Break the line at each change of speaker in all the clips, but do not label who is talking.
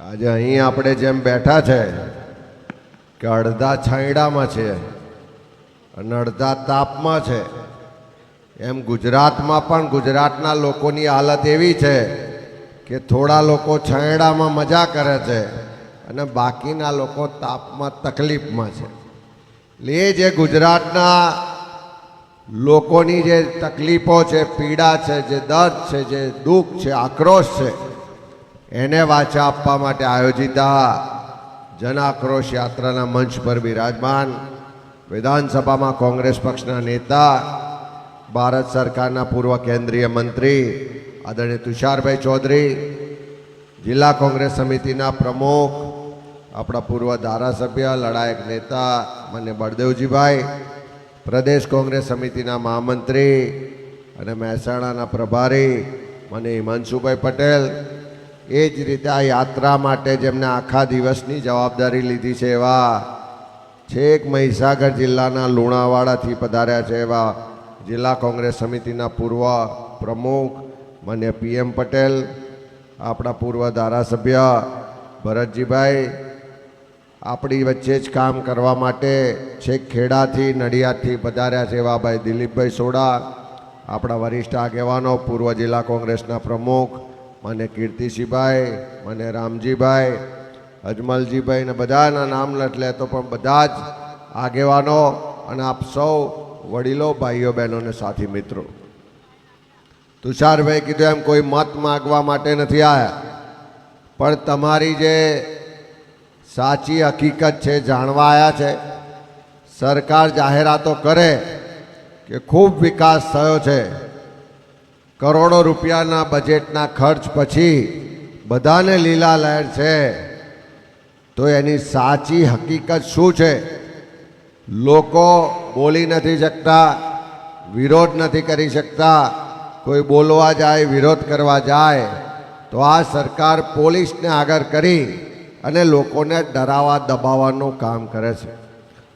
આજે અહીં આપણે જેમ બેઠા છે કે અડધા છાંયડામાં છે અને અડધા તાપમાં છે, એમ ગુજરાતમાં પણ ગુજરાતના લોકોની હાલત એવી છે કે થોડા લોકો છાંયડામાં મજા કરે છે અને બાકીના લોકો તાપમાં, તકલીફમાં છે. એટલે એ જે ગુજરાતના લોકોની જે તકલીફો છે, પીડા છે, જે દર્દ છે, જે દુઃખ છે, આક્રોશ છે એને વાચા આપવા માટે આયોજિત જનાક્રોશ યાત્રાના મંચ પર બિરાજમાન વિધાનસભામાં કોંગ્રેસ પક્ષના નેતા, ભારત સરકારના પૂર્વ કેન્દ્રીય મંત્રી આદરણીય તુષારભાઈ ચૌધરી, જિલ્લા કોંગ્રેસ સમિતિના પ્રમુખ, આપણા પૂર્વ ધારાસભ્ય, લડાયક નેતા માન્ય બળદેવજીભાઈ, પ્રદેશ કોંગ્રેસ સમિતિના મહામંત્રી અને મહેસાણાના પ્રભારી મને હિમાંશુભાઈ પટેલ એ જ રીતે આ યાત્રા માટે જેમને આખા દિવસની જવાબદારી લીધી છે એવા. છેક મહીસાગર જિલ્લાના લુણાવાડાથી પધાર્યા છે એવા જિલ્લા કોંગ્રેસ સમિતિના પૂર્વ પ્રમુખ માન્ય પીએમ પટેલ, આપણા પૂર્વ ધારાસભ્ય ભરતજીભાઈ, આપણી વચ્ચે જ કામ કરવા માટે છેક ખેડાથી નડિયાદથી પધાર્યા છે એવા ભાઈ દિલીપભાઈ સોડા, આપણા વરિષ્ઠ આગેવાનો, પૂર્વ જિલ્લા કોંગ્રેસના પ્રમુખ મને કીર્તિસિંહભાઈ મને રામજીભાઈ, અજમલજીભાઈ ને બધાના નામ લટ લેતો પણ બધા જ આગેવાનો અને આપ સૌ વડીલો, ભાઈઓ બહેનોને સાથી મિત્રો. તુષારભાઈ કીધું એમ કોઈ મત માગવા માટે નથી આવ્યા પણ તમારી જે સાચી હકીકત છે, જાણવા આવ્યા છે, સરકાર જાહેરાતો કરે કે ખૂબ વિકાસ થયો છે. કરોડો રૂપિયાના બજેટના ખર્ચ પછી બધાને લીલા લહેર છે. તો એની સાચી હકીકત શું છે? લોકો બોલી નથી શકતા, વિરોધ નથી કરી શકતા. કોઈ બોલવા જાય, વિરોધ કરવા જાય, તો આ સરકાર પોલીસને આગળ કરી અને લોકોને ડરાવા દબાવવાનું કામ કરે છે.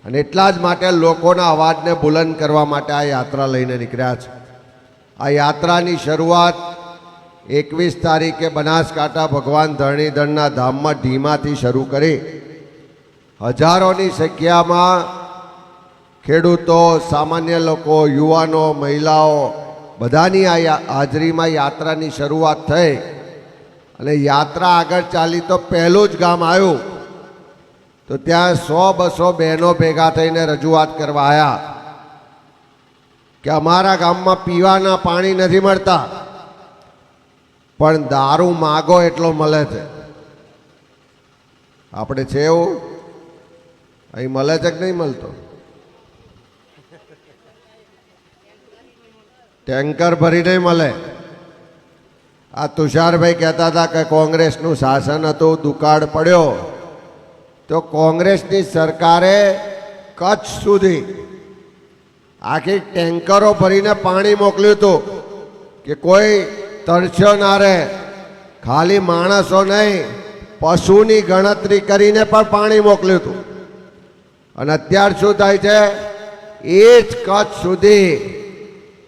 અને એટલા જ માટે લોકોના અવાજને બુલંદ કરવા માટે આ યાત્રા લઈને નીકળ્યા છે. આ યાત્રાની શરૂઆત એકવીસ તારીખે બનાસકાંઠા ભગવાન ધરણીધરના ધામમાં ઢીમાથી શરૂ કરી હજારોની સંખ્યામાં ખેડૂતો, સામાન્ય લોકો, યુવાનો, મહિલાઓ બધાની આ હાજરીમાં યાત્રાની શરૂઆત થઈ. અને યાત્રા આગળ ચાલી તો પહેલું જ ગામ આવ્યું. તો ત્યાં સો બસો બહેનો ભેગા થઈને રજૂઆત કરવા આવ્યા કે અમારા ગામમાં પીવાના પાણી નથી મળતા. પણ દારૂ માગો એટલો મળે છે. આપણે છે એવું? અહીં મળે છે કે નહીં મળતો? ટેન્કર ભરીને મળે. આ તુષારભાઈ કહેતા હતા કે કોંગ્રેસનું શાસન હતું, દુકાળ પડ્યો. તો કોંગ્રેસની સરકારે કચ્છ સુધી આખી ટેન્કરો ભરીને પાણી મોકલ્યું હતું કે કોઈ તરસ્યો ના રહે. ખાલી માણસો નહીં, પશુની ગણતરી કરીને પણ પાણી મોકલ્યું હતું. અને અત્યાર શું થાય છે? એ જ કચ્છ સુધી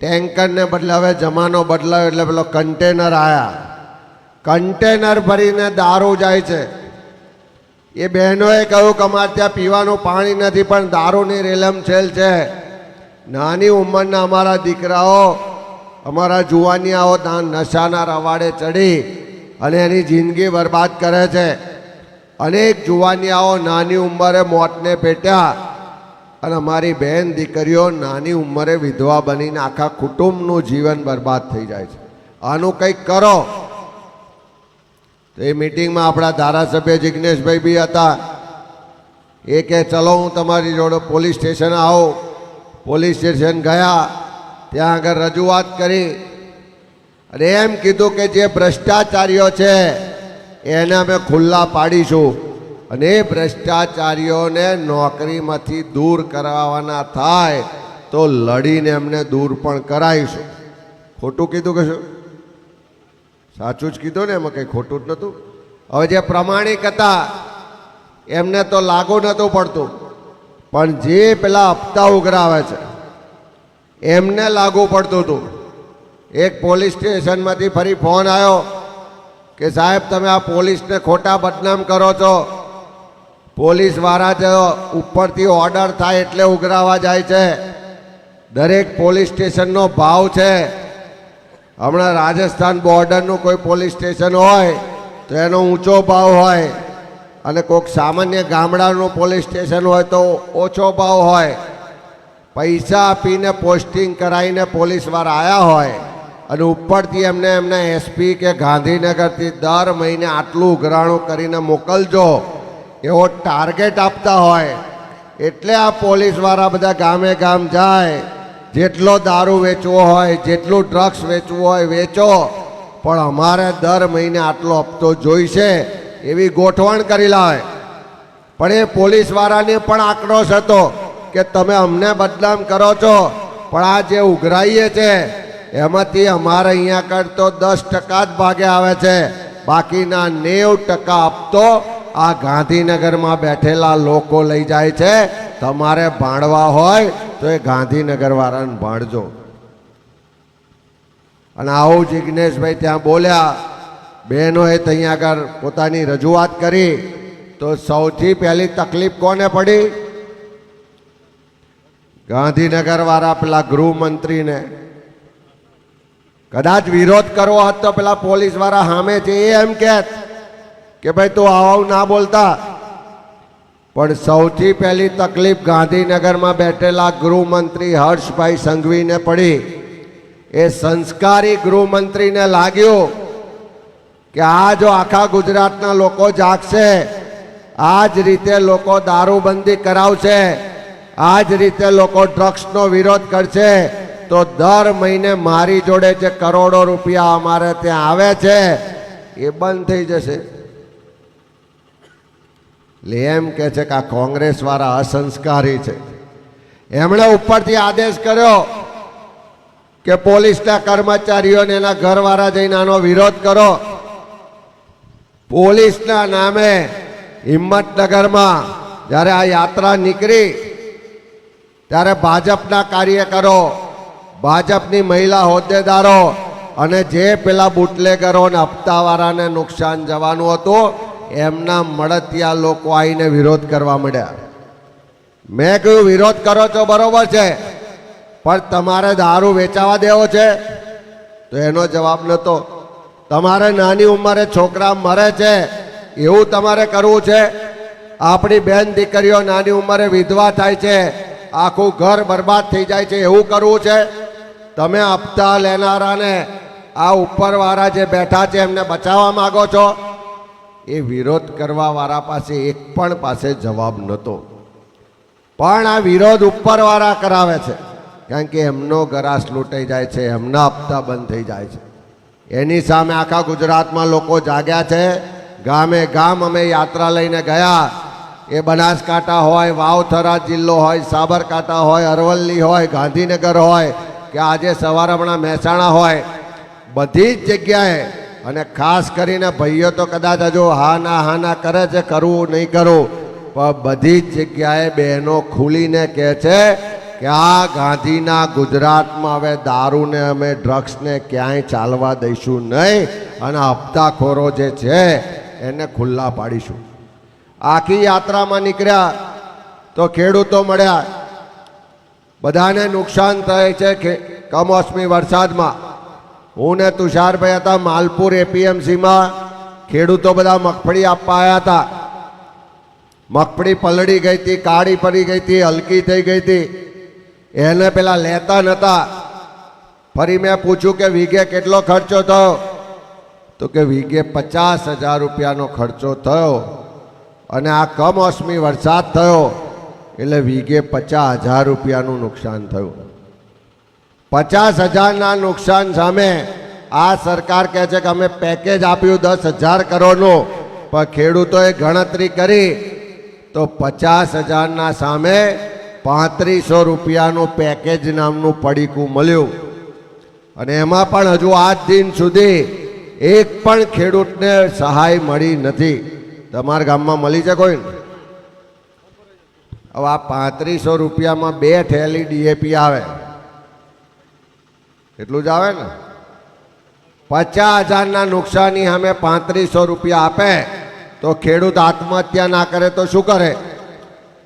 ટેન્કરને બદલે હવે જમાનો બદલાયો એટલે પેલો કન્ટેનર આવ્યા કન્ટેનર ભરીને દારૂ જાય છે. એ બહેનોએ કહ્યું કે અમારે ત્યાં પીવાનું પાણી નથી, પણ દારૂની રેલમછેલ છે. નાની ઉંમરના અમારા દીકરાઓ, અમારા જુવાનિયાઓ ત્યાં નશાના રવાડે ચડી અને એની જિંદગી બરબાદ કરે છે. અનેક જુવાનિયાઓ નાની ઉંમરે મોતને પેટ્યા અને અમારી બહેન દીકરીઓ નાની ઉંમરે વિધવા બનીને આખા કુટુંબનું જીવન બરબાદ થઈ જાય છે. આનું કંઈક કરો. તો એ મિટિંગમાં આપણા ધારાસભ્ય જિજ્ઞેશભાઈ બી હતા. એ કે ચલો, હું તમારી જોડે પોલીસ સ્ટેશન આવું. પોલીસ સ્ટેશન ગયા. ત્યાં આગળ રજૂઆત કરી. અને એમ કીધું કે જે ભ્રષ્ટાચારીઓ છે, એને અમે ખુલ્લા પાડીશું. અને એ ભ્રષ્ટાચારીઓને નોકરીમાંથી દૂર કરાવવાના થાય, તો લડીને એમને દૂર પણ કરાવીશું. ખોટું કીધું કે શું? સાચું જ કીધું ને એમાં કંઈ ખોટું જ નહોતું. હવે જે પ્રમાણિક હતા, એમને તો લાગુ નહોતું પડતું. પણ જે પેલા હપ્તા ઉઘરાવે છે, એમને લાગુ પડતું હતું. એક પોલીસ સ્ટેશનમાંથી ફરી ફોન આવ્યો કે, સાહેબ, તમે આ પોલીસને ખોટા બદનામ કરો છો. પોલીસવાળા જ ઉપરથી ઓર્ડર થાય એટલે ઉઘરાવા જાય છે. દરેક પોલીસ સ્ટેશનનો ભાવ છે. હમણાં રાજસ્થાન બોર્ડરનું કોઈ પોલીસ સ્ટેશન હોય, તો એનો ઊંચો ભાવ હોય. અને કોઈક સામાન્ય ગામડાનું પોલીસ સ્ટેશન હોય તો ઓછો ભાવ હોય. પૈસા આપીને પોસ્ટિંગ કરાવીને પોલીસવાળા આવ્યા હોય અને ઉપરથી એમને એમને એસપી કે ગાંધીનગરથી દર મહિને આટલું ઉઘરાણું કરીને મોકલજો. એવો ટાર્ગેટ આપતા હોય. એટલે આ પોલીસવાળા બધા ગામે ગામ જાય. જેટલો દારૂ વેચવો હોય, જેટલું ડ્રગ્સ વેચવું હોય, વેચો. પણ અમારે દર મહિને આટલો હપ્તો જોઈશે. એવી ગોઠવણ કરી લાવે પણ એ પોલીસવાળાને પણ આક્રોશ હતો કે તમે અમને બદનામ કરો છો. પણ આ જે ઉઘરાઈએ છે, એમાંથી અમારે અહીંયા આગળ તો દસ ટકા જ ભાગે આવે છે. બાકીના નેવ ટકા આપતો આ ગાંધીનગરમાં બેઠેલા લોકો લઈ જાય છે. તમારે ભાણવા હોય તો એ ગાંધીનગર વાળાને ભાણજો. અને આવું જિજ્ઞેશભાઈ ત્યાં બોલ્યા બહેનોએ ત્યાં આગળ પોતાની રજૂઆત કરી, તો સૌથી પહેલી તકલીફ કોને પડી? ગાંધીનગર વાળા પેલા ગૃહમંત્રીને. કદાચ વિરોધ કરવો હોત તો પેલા પોલીસવાળા સામે છે એ એમ કહેત કે ભાઈ તું આવું ના બોલતા. પણ સૌથી પહેલી તકલીફ ગાંધીનગરમાં બેઠેલા ગૃહમંત્રી હર્ષભાઈ સંઘવીને પડી. એ સંસ્કારી ગૃહમંત્રીને લાગ્યું કે આ જો આખા ગુજરાતના લોકો જાગશે આ જ રીતે લોકો દારૂબંધી કરાવશે આ જ રીતે લોકો ડ્રગ્સનો વિરોધ કરશે, તો દર મહિને મારી જોડે જે કરોડો રૂપિયા અમારે ત્યાં આવે છે, એ બંધ થઈ જશે. એટલે એમ કે છે કે આ કોંગ્રેસ વાળા અસંસ્કારી છે. એમણે ઉપરથી આદેશ કર્યો કે પોલીસના કર્મચારીઓને એના ઘરવાળા જઈને આનો વિરોધ કરો. પોલીસના નામે હિંમતનગરમાં જ્યારે આ યાત્રા નીકળી, ત્યારે ભાજપના કાર્યકરો, ભાજપની મહિલા હોદ્દેદારો અને જે પેલા બુટલેગરો ને હપ્તાવાળાને નુકસાન જવાનું હતું, એમના મળતિયા લોકો આવીને વિરોધ કરવા માંડ્યા. મેં કહ્યું, વિરોધ કરો છો, બરોબર છે, પણ તમારે દારૂ વેચાવા દેવો છે? તો એનો જવાબ નહોતો. તમારે નાની ઉંમરે છોકરા મરે છે, એવું તમારે કરવું છે? આપણી બેન દીકરીઓ નાની ઉંમરે વિધવા થાય છે, આખું ઘર બરબાદ થઈ જાય છે, એવું કરવું છે? તમે હપ્તા લેનારાને આ ઉપરવાળા જે બેઠા છે, એમને બચાવવા માગો છો? એ વિરોધ કરવાવાળા પાસે એક પણ પાસે જવાબ નહોતો. પણ આ વિરોધ ઉપરવાળા કરાવે છે, કારણ કે એમનો ગરાસ લૂંટાઈ જાય છે, એમના હપ્તા બંધ થઈ જાય છે. એની સામે આખા ગુજરાતમાં લોકો જાગ્યા છે. ગામે ગામ અમે યાત્રા લઈને ગયા. એ બનાસકાંઠા હોય, વાવથરા જિલ્લો હોય, સાબરકાંઠા હોય, અરવલ્લી હોય, ગાંધીનગર હોય, કે આજે સવારે હમણાં મહેસાણા હોય, બધી જ જગ્યાએ. અને ખાસ કરીને ભાઈઓ તો કદાચ હજુ હા ના હા ના કરે છે, કરવું નહીં કરવું પણ બધી જ જગ્યાએ બહેનો ખુલીને કહે છે કે આ ગાંધીના ગુજરાતમાં હવે દારૂને અમે ડ્રગ્સને ક્યાંય ચાલવા દઈશું નહીં અને હપ્તાખોરો જે છે એને ખુલ્લા પાડીશું. આખી યાત્રામાં નીકળ્યા તો ખેડૂતો મળ્યા. બધાને નુકસાન થાય છે કે કમોસમી વરસાદમાં. હું ને તુષારભાઈ હતા માલપુર એપીએમસીમાં. ખેડૂતો બધા મગફળી આપવા આવ્યા હતા. મગફળી પલળી ગઈ હતી, કાળી પડી ગઈ હતી, હલકી થઈ ગઈ હતી. એને પેલા લેતા નહોતા ફરી મેં પૂછ્યું કે વીઘે કેટલો ખર્ચો થયો? તો કે વીઘે પચાસ હજાર રૂપિયાનો ખર્ચો થયો અને આ કમોસમી વરસાદ થયો એટલે વીઘે પચાસ હજાર રૂપિયાનું નુકસાન થયું. પચાસ હજારના નુકસાન સામે આ સરકાર કહે છે કે અમે પેકેજ આપ્યું દસ હજાર કરોડનું, પણ ખેડૂતોએ ગણતરી કરી તો પચાસ હજારના સામે પાંત્રીસો રૂપિયાનું પેકેજ નામનું પડીકું મળ્યું. અને એમાં પણ હજુ આજ દિન સુધી એક પણ ખેડૂતને સહાય મળી નથી. તમારા ગામમાં મળી છે કોઈ? હવે આ પાંત્રીસો રૂપિયામાં બે થેલી ડીએપી આવે. એટલું જ આવે ને? પચાસ હજારના નુકસાની અમે પાંત્રીસો રૂપિયા આપે તો ખેડૂત આત્મહત્યા ના કરે તો શું કરે?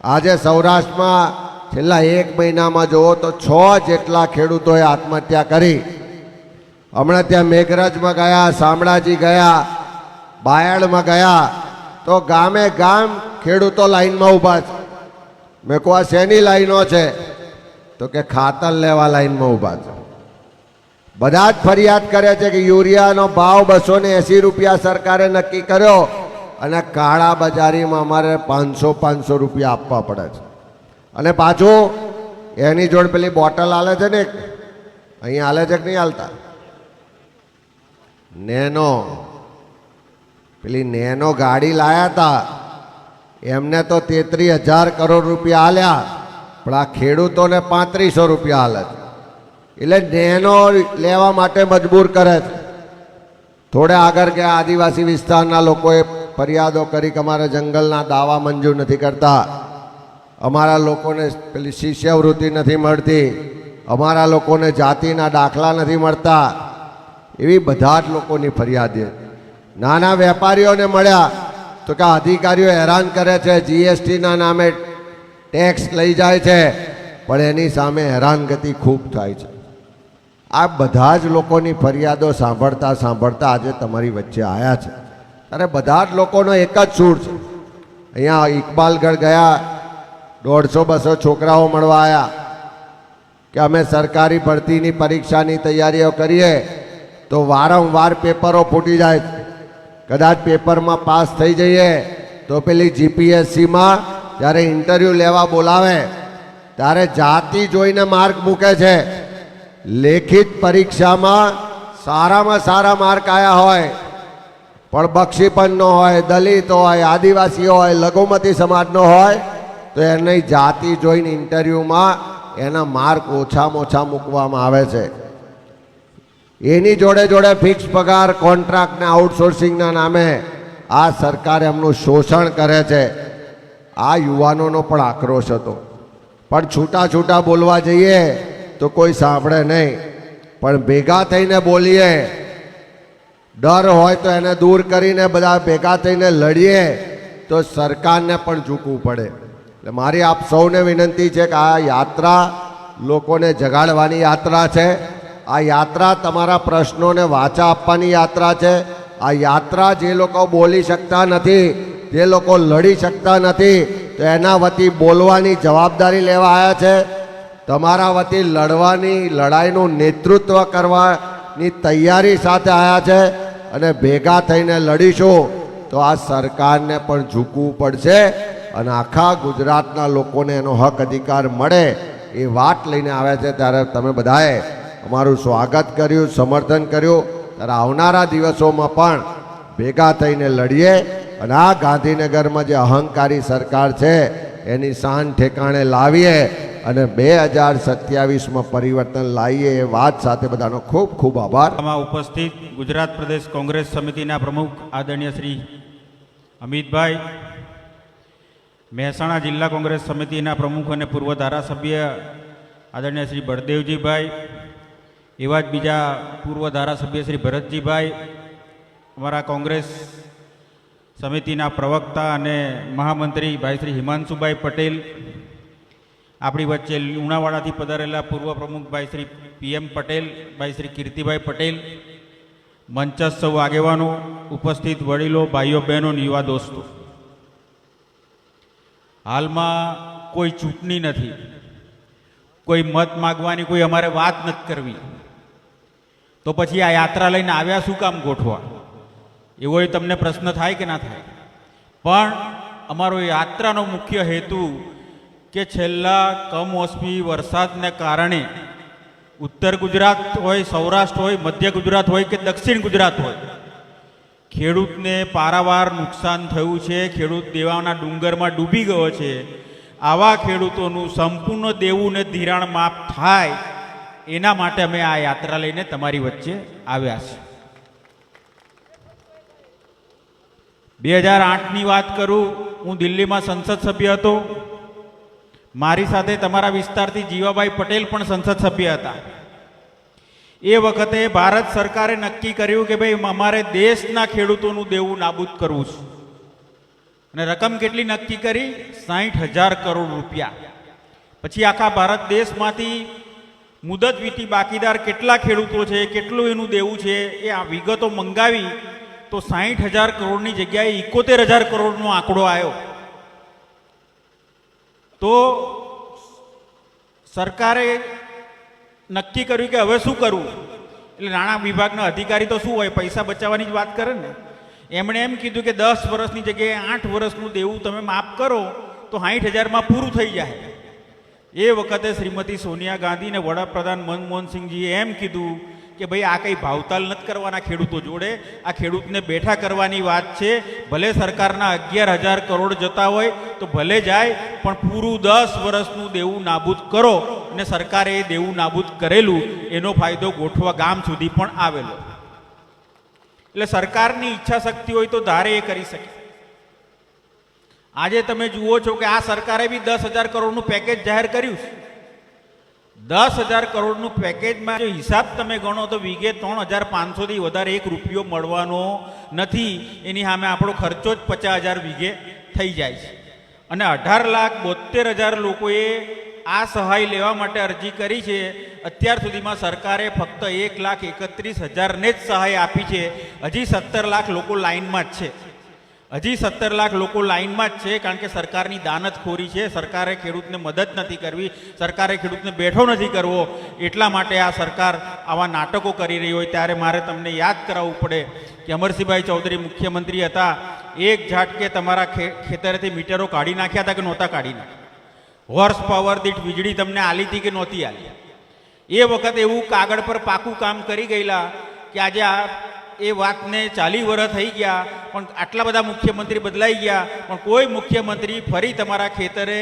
આજે સૌરાષ્ટ્રમાં છેલ્લા એક મહિનામાં જુઓ તો છ જેટલા ખેડૂતોએ આત્મહત્યા કરી. હમણાં ત્યાં મેઘરજમાં ગયા, શામળાજી ગયા બાયડમાં ગયા. તો ગામે ગામ ખેડૂતો લાઈનમાં ઊભા છે. મેં કહું, આ શેની લાઈનો છે? તો કે, ખાતર લેવા લાઈનમાં ઊભા છે. બધા જ ફરિયાદ કરે છે કે યુરિયાનો ભાવ બસો ને એંસી રૂપિયા સરકારે નક્કી કર્યો અને કાળા બજારીમાં અમારે પાંચસો પાંચસો રૂપિયા આપવા પડે છે. અને પાછું એની જોડે પેલી બોટલ હાલે છે ને અહીંયા અહીં હાલે છે કે નહીં હાલતા નેનો. પેલી નેનો ગાડી લાયા હતા એમને તો તેત્રીસ હજાર કરોડ રૂપિયા હાલ્યા પણ આ ખેડૂતોને પાંત્રીસો રૂપિયા હાલે છે. એટલે નેનો લેવા માટે મજબૂર કરે છે. થોડે આગળ કે આદિવાસી વિસ્તારના લોકોએ ફરિયાદો કરી કે અમારે જંગલના દાવા મંજૂર નથી કરતા. અમારા લોકોને પેલી શિષ્યવૃત્તિ નથી મળતી. અમારા લોકોને જાતિના દાખલા નથી મળતા. એવી બધા જ લોકોની ફરિયાદ. નાના વેપારીઓને મળ્યા તો કે અધિકારીઓ હેરાન કરે છે જીએસટીના નામે ટેક્સ લઈ જાય છે, પણ એની સામે હેરાનગતિ ખૂબ થાય છે. આ બધા જ લોકોની ફરિયાદો સાંભળતા સાંભળતા આજે તમારી વચ્ચે આવ્યા છે. ત્યારે બધા જ લોકોનો એક જ સૂર છે. અહીંયા ઇકબાલગઢ ગયા દોઢસો, બસો છોકરાઓ મળવા આવ્યા કે અમે સરકારી ભરતીની પરીક્ષાની તૈયારીઓ કરીએ તો વારંવાર પેપરો ફૂટી જાય. કદાચ પેપરમાં પાસ થઈ જઈએ તો પેલી જીપીએસસીમાં જ્યારે ઇન્ટરવ્યૂ લેવા બોલાવે ત્યારે જાતિ જોઈને માર્ક મૂકે છે. લેખિત પરીક્ષામાં સારામાં સારા માર્ક આવ્યા હોય, પણ બક્ષીપણનો હોય, દલિત હોય, આદિવાસી હોય, લઘુમતી સમાજનો હોય તો એની જાતિ જોઈને ઇન્ટરવ્યૂમાં એના માર્ક ઓછામાં ઓછા મૂકવામાં આવે છે. એની જોડે જોડે ફિક્સ પગાર કોન્ટ્રાક્ટ ને આઉટસોર્સિંગના નામે આ સરકાર એમનું શોષણ કરે છે. આ યુવાનોનો પણ આક્રોશ હતો. પણ છૂટા છૂટા બોલવા જઈએ તો કોઈ સાંભળે નહીં. પણ ભેગા થઈને બોલીએ, ડર હોય તો એને દૂર કરીને બધા ભેગા થઈને લડીએ તો સરકારને પણ ઝૂકવું પડે. એટલે મારી આપ સૌને વિનંતી છે કે આ યાત્રા લોકોને જગાડવાની યાત્રા છે. આ યાત્રા તમારા પ્રશ્નોને વાચા આપવાની યાત્રા છે. આ યાત્રા જે લોકો બોલી શકતા નથી, જે લોકો લડી શકતા નથી, તો એના વતી બોલવાની જવાબદારી લેવા આવ્યા છે. તમારા વતી લડવાની, લડાઈનું નેતૃત્વ કરવાની તૈયારી સાથે આવ્યા છે અને ભેગા થઈને લડીશું, તો આ સરકારને પણ ઝૂકવું પડશે. અને આખા ગુજરાતના લોકોને એનો હક અધિકાર મળે એ વાત લઈને આવ્યા છે. ત્યારે તમે બધાએ અમારું સ્વાગત કર્યું, સમર્થન કર્યું. ત્યારે આવનારા દિવસોમાં પણ ભેગા થઈને લડીએ. અને આ ગાંધીનગરમાં જે અહંકારી સરકાર છે, એની શાન ઠેકાણે લાવીએ અને બે હજાર સત્યાવીસમાં પરિવર્તન લાવીએ એ વાત સાથે બધાનો ખૂબ ખૂબ આભાર.
આમાં ઉપસ્થિત ગુજરાત પ્રદેશ કોંગ્રેસ સમિતિના પ્રમુખ આદરણીય શ્રી અમિતભાઈ મહેસાણા જિલ્લા કોંગ્રેસ સમિતિના પ્રમુખ અને પૂર્વ ધારાસભ્ય આદરણીય શ્રી બળદેવજીભાઈ, એવા જ બીજા પૂર્વ ધારાસભ્ય શ્રી ભરતજીભાઈ, અમારા કોંગ્રેસ સમિતિના પ્રવક્તા અને મહામંત્રી ભાઈ શ્રી હિમાંશુભાઈ પટેલ, આપણી વચ્ચે લુણાવાડાથી પધારેલા પૂર્વ પ્રમુખ ભાઈ શ્રી પીએમ પટેલ, ભાઈ શ્રી કીર્તિભાઈ પટેલ, મંચસ્થ સૌ આગેવાનો, ઉપસ્થિત વડીલો, ભાઈઓ, બહેનો યુવા દોસ્તો. હાલમાં કોઈ ચૂંટણી નથી. કોઈ મત માગવાની કોઈ અમારે વાત નથી કરવી. તો પછી આ યાત્રા લઈને આવ્યા શું કામ ગોઠવા? એવો તમને પ્રશ્ન થાય કે ના થાય? પણ અમારો યાત્રાનો મુખ્ય હેતુ કે છેલ્લા કમોસમી વરસાદને કારણે ઉત્તર ગુજરાત હોય, સૌરાષ્ટ્ર હોય, મધ્ય ગુજરાત હોય કે દક્ષિણ ગુજરાત હોય ખેડૂતને પારાવાર નુકસાન થયું છે. ખેડૂત દેવાના ડુંગરમાં ડૂબી ગયો છે. આવા ખેડૂતોનું સંપૂર્ણ દેવું ને ધિરાણ માફ થાય એના માટે અમે આ યાત્રા લઈને તમારી વચ્ચે આવ્યા છે બે હજાર આઠની વાત કરું, હું દિલ્હીમાં સંસદ સભ્ય હતો. મારી સાથે તમારા વિસ્તારથી જીવાભાઈ પટેલ પણ સંસદ સભ્ય હતા. એ વખતે ભારત સરકારે નક્કી કર્યું કે ભાઈ, અમારે દેશના ખેડૂતોનું દેવું નાબૂદ કરવું છે. અને રકમ કેટલી નક્કી કરી? સાહીઠ હજાર કરોડ રૂપિયા. પછી આખા ભારત દેશમાંથી મુદત વીતી બાકીદાર કેટલા ખેડૂતો છે, કેટલું એનું દેવું છે, એ આ વિગતો મંગાવી તો સાહીઠ હજાર કરોડની જગ્યાએ ઇકોતેર હજાર કરોડનો આંકડો આવ્યો તો સરકારે નક્કી કર્યું કે હવે શું કરવું? એટલે નાણાં વિભાગના અધિકારી તો શું હોય, પૈસા બચાવવાની જ વાત કરે ને? એમણે એમ કીધું કે દસ વર્ષની જગ્યાએ આઠ વર્ષનું દેવું તમે માફ કરો, તો સાઠ હજારમાં પૂરું થઈ જાય. એ વખતે શ્રીમતી સોનિયા ગાંધી અને વડાપ્રધાન મનમોહનસિંહજીએ એમ કીધું કે ભાઈ, આ કંઈ ભાવતાલ નથી કરવાના ખેડૂતો જોડે? આ ખેડૂતને બેઠા કરવાની વાત છે. ભલે સરકારના અગિયાર હજાર કરોડ જતા હોય, તો ભલે જાય, પણ પૂરું દસ વર્ષનું દેવું નાબૂદ કરો. અને સરકારે એ દેવું નાબૂદ કરેલું, એનો ફાયદો ગોઠવા ગામ સુધી પણ આવેલો. એટલે સરકારની ઈચ્છા શક્તિ હોય તો ધારે એ કરી શકે. આજે તમે જુઓ છો કે આ સરકારે બી દસ હજાર કરોડનું પેકેજ જાહેર કર્યું છે. દસ હજાર કરોડનું પેકેજમાં જો હિસાબ તમે ગણો તો વીઘે ત્રણ હજાર પાંચસોથી વધારે એક રૂપિયો મળવાનો નથી. એની સામે આપણો ખર્ચો જ પચાસ હજાર વીઘે થઈ જાય છે. અને અઢાર લાખ બોતેર હજાર લોકોએ આ સહાય લેવા માટે અરજી કરી છે. અત્યાર સુધીમાં સરકારે ફક્ત એક લાખ એકત્રીસ હજારને જ સહાય આપી છે. હજી સત્તર લાખ લોકો લાઇનમાં જ છે. હજી સત્તર લાખ લોકો લાઇનમાં જ છે કારણ કે સરકારની દાનતખોરી છે. સરકારે ખેડૂતને મદદ નથી કરવી. સરકારે ખેડૂતને બેઠો નથી કરવો. એટલા માટે આ સરકાર આવા નાટકો કરી રહી હોય. ત્યારે મારે તમને યાદ કરાવવું પડે કે અમરસિંહભાઈ ચૌધરી મુખ્યમંત્રી હતા. એક ઝાટકે તમારા ખેતરેથી મીટરો કાઢી નાખ્યા હતા કે નહોતા કાઢી નાખ્યા? હોર્સ પાવર દીઠ વીજળી તમને આલી હતી કે નહોતી આલી? એ વખત એવું કાગળ પર પાકું કામ કરી ગયેલા કે આજે આ એ વાતને ચાલી વર્ષ થઈ ગયા, પણ આટલા બધા મુખ્યમંત્રી બદલાઈ ગયા, પણ કોઈ મુખ્યમંત્રી ફરી તમારા ખેતરે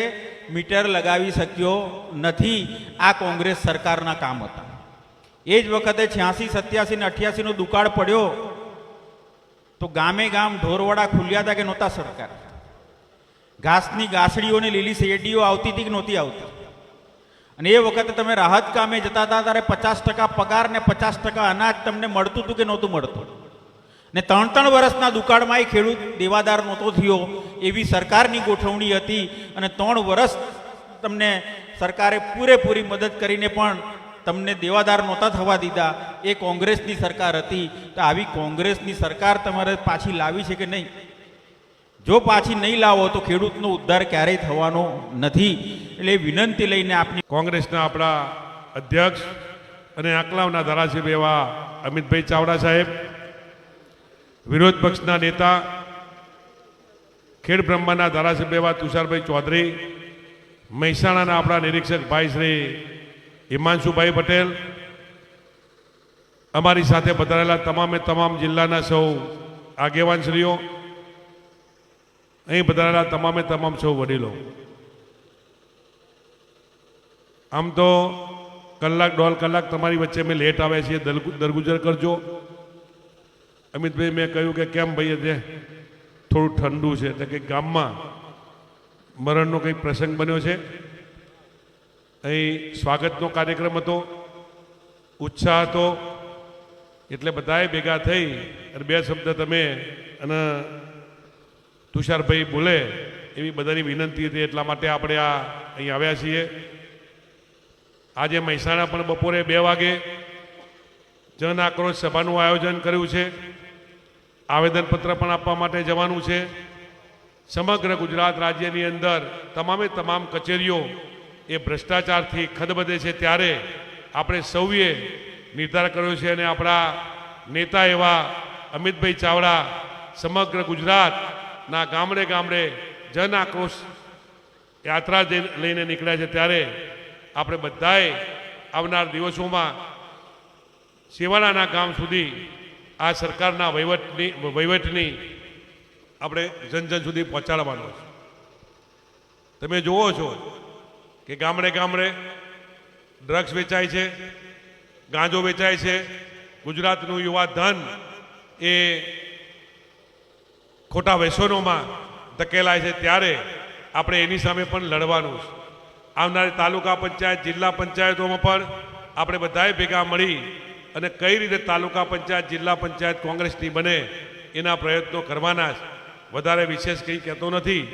મીટર લગાવી શક્યો નથી. આ કોંગ્રેસ સરકારના કામ હતા. એ જ વખતે છ્યાસી, સત્યાસી ને અઠ્યાસીનો દુકાળ પડ્યો, તો ગામે ગામ ઢોરવાડા ખુલ્યા હતા કે નહોતા સરકાર? ઘાસની ગાસડીઓને લીલી શેરડીઓ આવતી હતી કે નહોતી આવતી? અને એ વખતે તમે રાહત કામે જતા હતા ત્યારે પચાસ ટકા પગાર ને પચાસ ટકા અનાજ તમને મળતું હતું કે નહોતું મળતું? ને ત્રણ ત્રણ વર્ષના દુકાળમાં એ ખેડૂત દેવાદાર નહોતો થયો, એવી સરકારની ગોઠવણી હતી અને ત્રણ વર્ષ તમને સરકારે પૂરેપૂરી મદદ કરીને પણ તમને દેવાદાર નહોતા થવા દીધા. એ કોંગ્રેસની સરકાર હતી. તો આવી કોંગ્રેસની સરકાર તમારે પાછી લાવી છે કે નહીં? જો પાછી નહીં લાવો તો ખેડૂતનો ઉદ્ધાર ક્યારેય થવાનો નથી. એટલે વિનંતી લઈને આપની
કોંગ્રેસના આપણા અધ્યક્ષ અને આકલાવના ધારાસભ્ય એવા અમિતભાઈ ચાવડા સાહેબ, વિરોધ પક્ષના નેતા, ખેડ બ્રહ્માના ધારાસભ્ય એવા તુષારભાઈ ચૌધરી, મહેસાણાના આપણા નિરીક્ષક ભાઈ શ્રી હિમાંશુભાઈ પટેલ, અમારી સાથે પધારેલા તમામે તમામ જિલ્લાના સૌ આગેવાનશ્રીઓ અહીં બધાના તમામે તમામ સૌ વડીલો. આમ તો કલાક, દોઢ કલાક તમારી વચ્ચે અમે લેટ આવ્યા છીએ. દરગુ- દરગુજર કરજો. અમિતભાઈ, મેં કહ્યું કે કેમ ભાઈ જે થોડું ઠંડુ છે? એટલે કે ગામમાં મરણનો કંઈક પ્રસંગ બન્યો છે? અહીં સ્વાગતનો કાર્યક્રમ હતો, ઉત્સાહ હતો, એટલે બધાએ ભેગા થઈ અને બે શબ્દ તમે અને તુષારભાઈ બોલે, એવી બધાની વિનંતી હતી, એટલા માટે આપણે આ અહીં આવ્યા છીએ. આજે મહેસાણા પણ બપોરે બે વાગે જન આક્રોશ સભાનું આયોજન કર્યું છે. આવેદનપત્ર પણ આપવા માટે જવાનું છે. સમગ્ર ગુજરાત રાજ્યની અંદર તમામે તમામ કચેરીઓ એ ભ્રષ્ટાચારથી ખદબદે છે. ત્યારે આપણે સૌએ નિર્ધાર કર્યો છે અને આપણા નેતા એવા અમિતભાઈ ચાવડા સમગ્ર ગુજરાતના ગામડે ગામડે જન આક્રોશ યાત્રા લઈને નીકળ્યા છે, ત્યારે આપણે બધાએ આવનાર દિવસોમાં સેવાળાના ગામ સુધી આ સરકારના વહીવટની વહીવટની આપણે જન જન સુધી પહોંચાડવાનો છે. તમે જુઓ છો કે ગામડે ગામડે ડ્રગ્સ વેચાય છે, ગાંજો વેચાય છે, ગુજરાતનું યુવા ધન એ ખોટા વ્યસનોમાં ધકેલાય છે ત્યારે આપણે એની સામે પણ લડવાનું છે. આવનારી તાલુકા પંચાયત, જિલ્લા પંચાયતોમાં પણ આપણે બધાએ ભેગા મળી અને કઈ રીતે તાલુકા પંચાયત, જિલ્લા પંચાયત કોંગ્રેસની બને એના પ્રયત્નો કરવાના વધારે વિશેષ કંઈ કહેતો નથી.